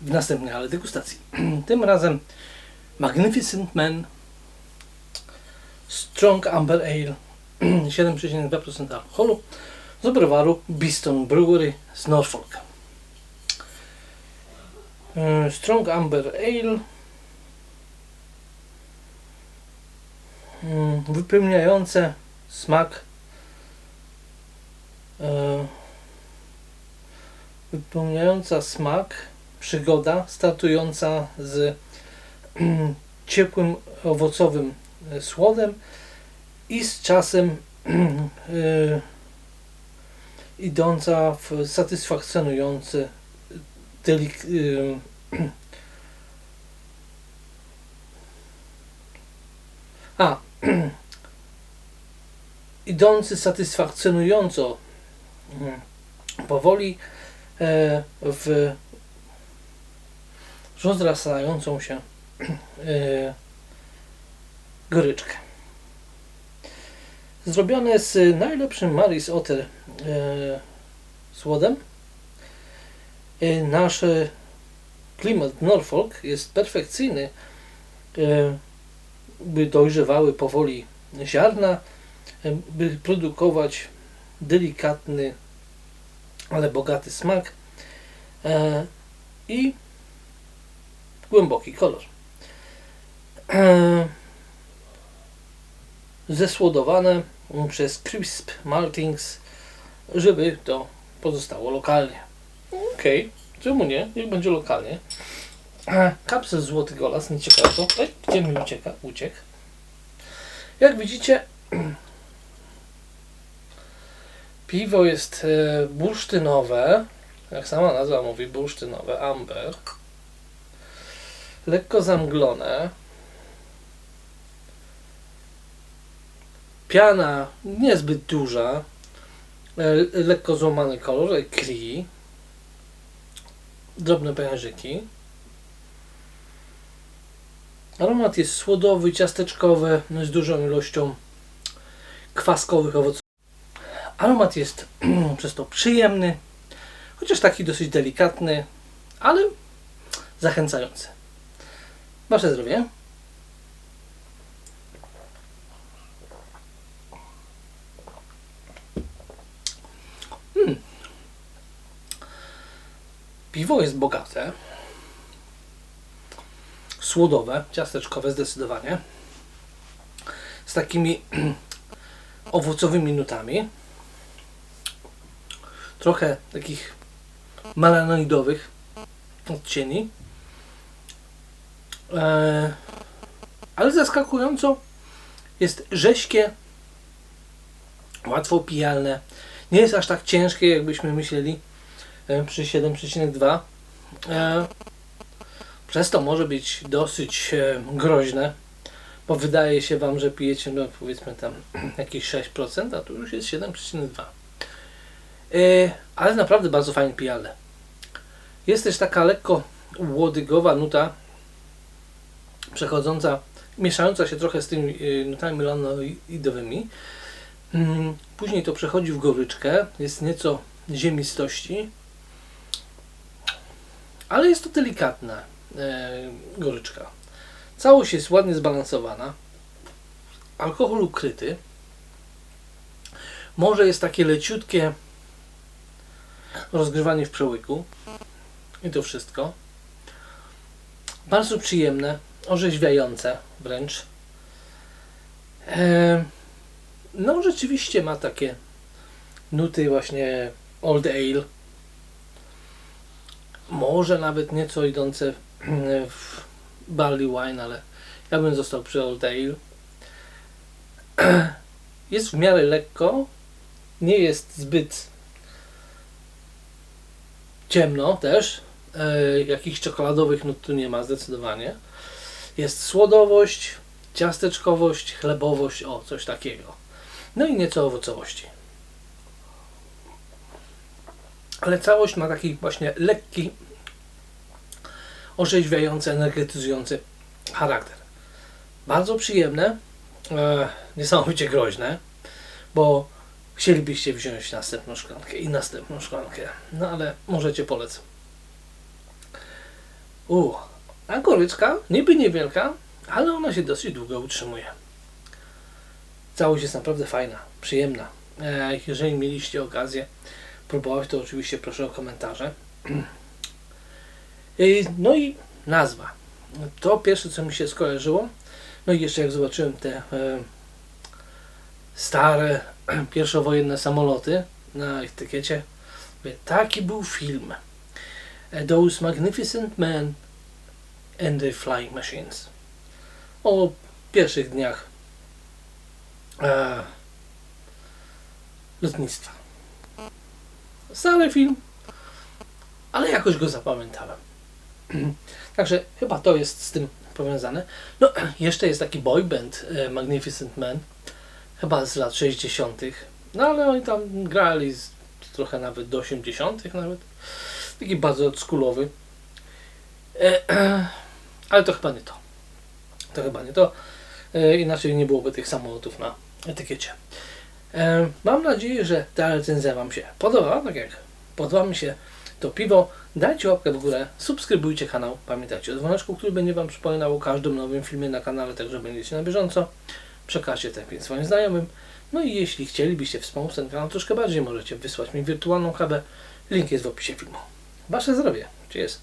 W następnej ale degustacji. Tym razem Magnificent Man Strong Amber Ale 7,2% alkoholu z browaru Beeston Brewery z Norfolk. E, Strong Amber Ale mm, wypełniające smak e, wypełniająca smak przygoda startująca z ciepłym owocowym e, słodem i z czasem y, idąca w satysfakcjonujący delik, y, a idący satysfakcjonująco y, powoli e, w rozrastającą się e, goryczkę. Zrobione z najlepszym Maris Otter e, słodem. E, nasz klimat Norfolk jest perfekcyjny, e, by dojrzewały powoli ziarna, e, by produkować delikatny, ale bogaty smak e, i głęboki kolor. E, zesłodowane przez Crisp Maltings, żeby to pozostało lokalnie. Okej, czemu nie? Niech będzie lokalnie. E, Kapsel Złoty Golas, nie ciekawe to. Ej, gdzie mi ucieka? Uciekł. Jak widzicie, piwo jest e, bursztynowe, jak sama nazwa mówi, bursztynowe, amber. Lekko zamglone. Piana niezbyt duża. e, Lekko złamany kolor, jak kri. Drobne pężyki. Aromat jest słodowy, ciasteczkowy, z dużą ilością kwaskowych owoców. Aromat jest przez to przyjemny, chociaż taki dosyć delikatny, ale zachęcający. Wasze zdrowie. Hmm. Piwo jest bogate. Słodowe, ciasteczkowe zdecydowanie. Z takimi owocowymi nutami. Trochę takich melanoidowych odcieni. E, ale zaskakująco jest rześkie, łatwo pijalne. Nie jest aż tak ciężkie, jakbyśmy myśleli e, przy 7,2. E, przez to może być dosyć groźne, bo wydaje się Wam, że pijecie no powiedzmy tam jakieś 6%, a tu już jest 7,2. E, ale naprawdę bardzo fajnie pijalne. Jest też taka lekko łodygowa nuta, przechodząca, mieszająca się trochę z tymi y, nutami melanoidowymi. Mm, Później to przechodzi w goryczkę, jest nieco ziemistości, ale jest to delikatna e, goryczka. Całość jest ładnie zbalansowana. Alkohol ukryty. Może jest takie leciutkie rozgrzewanie w przełyku. I to wszystko. Bardzo przyjemne, orzeźwiające wręcz. E, no rzeczywiście ma takie nuty właśnie old ale. Może nawet nieco idące w barley wine, ale ja bym został przy old ale. Jest w miarę lekko, nie jest zbyt ciemno też. E, jakichś czekoladowych nut tu nie ma zdecydowanie. Jest słodowość, ciasteczkowość, chlebowość, o coś takiego. No i nieco owocowości. Ale całość ma taki właśnie lekki, orzeźwiający, energetyzujący charakter. Bardzo przyjemne, e, niesamowicie groźne, bo chcielibyście wziąć następną szklankę i następną szklankę. No ale możecie polec. A goryczka niby niewielka, ale ona się dosyć długo utrzymuje. Całość jest naprawdę fajna, przyjemna. E, jeżeli mieliście okazję próbować, to oczywiście proszę o komentarze. E, No i nazwa. To pierwsze, co mi się skojarzyło. No i jeszcze jak zobaczyłem te e, stare, pierwszowojenne samoloty na etykiecie, taki był film. Those Magnificent Men and the Flying Machines. O pierwszych dniach e, lotnictwa. Stary film, ale jakoś go zapamiętałem. Także chyba to jest z tym powiązane. No, jeszcze jest taki boy band e, Magnificent Man, chyba z lat 60. No ale oni tam grali z, trochę nawet do 80. nawet. Taki bardzo oldschoolowy. E, e, ale to chyba nie to. To chyba nie to. E, inaczej nie byłoby tych samolotów na etykiecie. E, mam nadzieję, że ta recenzja Wam się podoba. Tak jak podoba mi się to piwo, dajcie łapkę w górę, subskrybujcie kanał. Pamiętajcie o dzwoneczku, który będzie Wam przypominał o każdym nowym filmie na kanale, tak że będziecie na bieżąco. Przekażcie ten film swoim znajomym. No i jeśli chcielibyście wspomóc ten kanał troszkę bardziej, możecie wysłać mi wirtualną kawę. Link jest w opisie filmu. Wasze zdrowie. Cheers.